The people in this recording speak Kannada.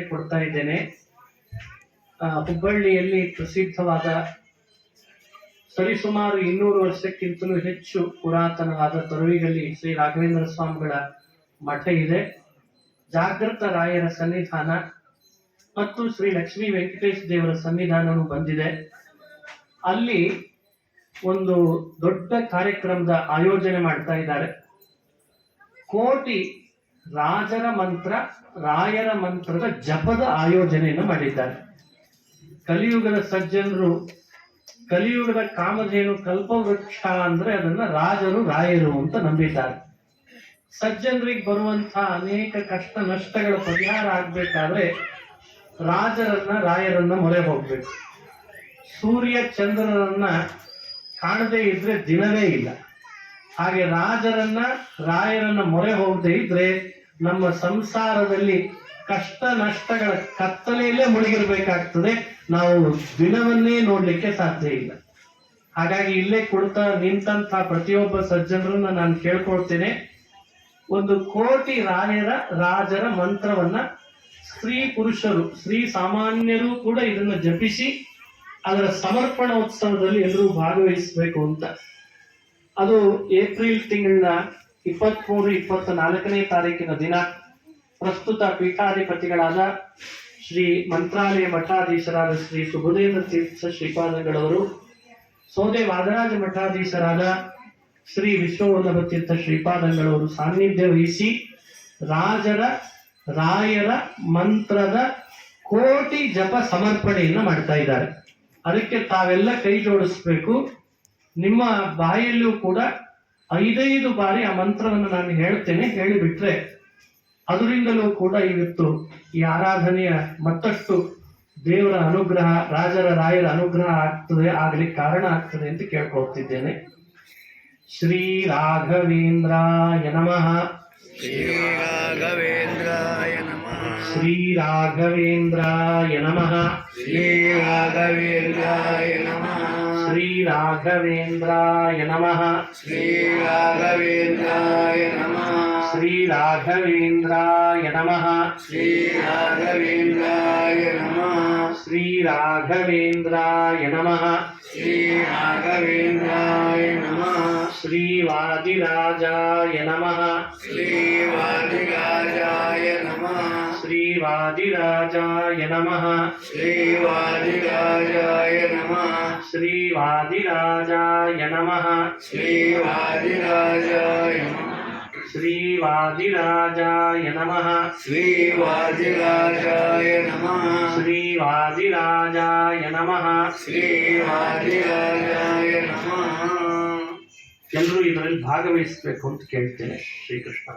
ಕೊಡ್ತಾ ಇದ್ದೇನೆ. ಹುಬ್ಬಳ್ಳಿಯಲ್ಲಿ ಪ್ರಸಿದ್ಧವಾದ ಸರಿಸುಮಾರು ಇನ್ನೂರು ವರ್ಷಕ್ಕಿಂತಲೂ ಹೆಚ್ಚು ಪುರಾತನವಾದ ತರುವಿಗಲ್ಲಿ ಶ್ರೀ ರಾಘವೇಂದ್ರ ಸ್ವಾಮಿಗಳ ಮಠ ಇದೆ. ಜಾಗೃತ ರಾಯರ ಸನ್ನಿಧಾನ ಮತ್ತು ಶ್ರೀ ಲಕ್ಷ್ಮೀ ವೆಂಕಟೇಶ್ ದೇವರ ಸನ್ನಿಧಾನವೂ ಬಂದಿದೆ. ಅಲ್ಲಿ ಒಂದು ದೊಡ್ಡ ಕಾರ್ಯಕ್ರಮದ ಆಯೋಜನೆ ಮಾಡ್ತಾ ಇದ್ದಾರೆ. ಕೋಟಿ ರಾಜರ ಮಂತ್ರ ರಾಯರ ಮಂತ್ರದ ಜಪದ ಆಯೋಜನೆಯನ್ನು ಮಾಡಿದ್ದಾರೆ. ಕಲಿಯುಗದ ಸಜ್ಜನರು, ಕಲಿಯುಗದ ಕಾಮಧೇನು ಕಲ್ಪವೃಕ್ಷ ಅಂದ್ರೆ ಅದನ್ನ ರಾಜರು, ರಾಯರು ಅಂತ ನಂಬಿದ್ದಾರೆ. ಸಜ್ಜನರಿಗೆ ಬರುವಂತಹ ಅನೇಕ ಕಷ್ಟ ನಷ್ಟಗಳ ಪರಿಹಾರ ಆಗ್ಬೇಕಾದ್ರೆ ರಾಜರನ್ನ, ರಾಯರನ್ನ ಮೊರೆ ಹೋಗ್ಬೇಕು. ಸೂರ್ಯ, ಚಂದ್ರನನ್ನ ಕಾಣದೇ ಇದ್ರೆ ದಿನವೇ ಇಲ್ಲ. ಹಾಗೆ ರಾಜರನ್ನ, ರಾಯರನ್ನ ಮೊರೆ ಹೋಗದೆ ಇದ್ರೆ ನಮ್ಮ ಸಂಸಾರದಲ್ಲಿ ಕಷ್ಟ ನಷ್ಟಗಳ ಕತ್ತಲೆಯಲ್ಲೇ ಮುಳುಗಿರ್ಬೇಕಾಗ್ತದೆ. ನಾವು ದಿನವನ್ನೇ ನೋಡ್ಲಿಕ್ಕೆ ಸಾಧ್ಯ ಇಲ್ಲ. ಹಾಗಾಗಿ ಇಲ್ಲೇ ಕುಳಿತ ನಿಂತಹ ಪ್ರತಿಯೊಬ್ಬ ಸಜ್ಜನರನ್ನ ನಾನು ಕೇಳ್ಕೊಳ್ತೇನೆ. ಒಂದು ಕೋಟಿ ರಾಯರ, ರಾಜರ ಮಂತ್ರವನ್ನ ಸ್ತ್ರೀ ಪುರುಷರು, ಸ್ತ್ರೀ ಸಾಮಾನ್ಯರು ಕೂಡ ಇದನ್ನ ಜಪಿಸಿ ಅದರ ಸಮರ್ಪಣೋತ್ಸವದಲ್ಲಿ ಎಲ್ಲರೂ ಭಾಗವಹಿಸಬೇಕು ಅಂತ. ಅದು ಏಪ್ರಿಲ್ ತಿಂಗಳಿನ ಇಪ್ಪತ್ಮೂರು ಇಪ್ಪತ್ತ ನಾಲ್ಕನೇ ತಾರೀಕಿನ ದಿನ ಪ್ರಸ್ತುತ ಪೀಠಾಧಿಪತಿಗಳಾದ ಶ್ರೀ ಮಂತ್ರಾಲಯ ಮಠಾಧೀಶರಾದ ಶ್ರೀ ಸುಬುಧೇಂದ್ರ ತೀರ್ಥ ಶ್ರೀಪಾದಗಳವರು, ಸೋದೆ ವಾದರಾಜ ಮಠಾಧೀಶರಾದ ಶ್ರೀ ವಿಶ್ವವಲ್ಲಭ ತೀರ್ಥ ಶ್ರೀಪಾದಂಗಳವರು ಸಾನ್ನಿಧ್ಯ ವಹಿಸಿ ರಾಜರ, ರಾಯರ ಮಂತ್ರದ ಕೋಟಿ ಜಪ ಸಮರ್ಪಣೆಯನ್ನು ಮಾಡ್ತಾ ಇದ್ದಾರೆ. ಅದಕ್ಕೆ ತಾವೆಲ್ಲ ಕೈ ಜೋಡಿಸ್ಬೇಕು. ನಿಮ್ಮ ಬಾಯಲ್ಲೂ ಕೂಡ ಐದೈದು ಬಾರಿ ಆ ಮಂತ್ರವನ್ನು ನಾನು ಹೇಳ್ತೇನೆ ಹೇಳಿಬಿಟ್ರೆ ಅದರಿಂದಲೂ ಕೂಡ ಇವತ್ತು ಈ ಆರಾಧನೆಯ ಮತ್ತಷ್ಟು ದೇವರ ಅನುಗ್ರಹ ರಾಜರ ರಾಯರ ಅನುಗ್ರಹ ಆಗ್ತದೆ ಆಗ್ಲಿಕ್ಕೆ ಕಾರಣ ಆಗ್ತದೆ ಅಂತ ಕೇಳ್ಕೊಳ್ತಿದ್ದೇನೆ. ಶ್ರೀ ರಾಘವೇಂದ್ರಾಯ ನಮಃ. ರಾಘವೇಂದ್ರಾಯ ನಮಃ. ಶ್ರೀ ರಾಘವೇಂದ್ರಾಯ ನಮಃ. ಶ್ರೀ ರಾಘವೇಂದ್ರಾಯ श्रीराघवेन्द्राय नमः श्रीराघवेन्द्राय नमः श्रीराघवेन्द्राय नमः श्रीराघवेन्द्राय नमः श्रीराघवेन्द्राय नमः श्रीराघवेन्द्राय नमः श्रीवादिराजाय नमः श्रीवादिराजाय नमः श्रीवादिराजाय नमः श्रीवादिराजाय नमः श्रीवादिराजाय नमः ಶ್ರೀವಾದಿರಾಜಾಯ ನಮಃ श्रीवादिराजाय नमः ಶ್ರೀವಾದಿರಾಜಾಯ ನಮಃ श्रीवादिराजाय नमः ಎಲ್ಲರೂ ಇದರಲ್ಲಿ ಭಾಗವಹಿಸಬೇಕು ಅಂತ ಕೇಳ್ತೇನೆ ಶ್ರೀಕೃಷ್ಣ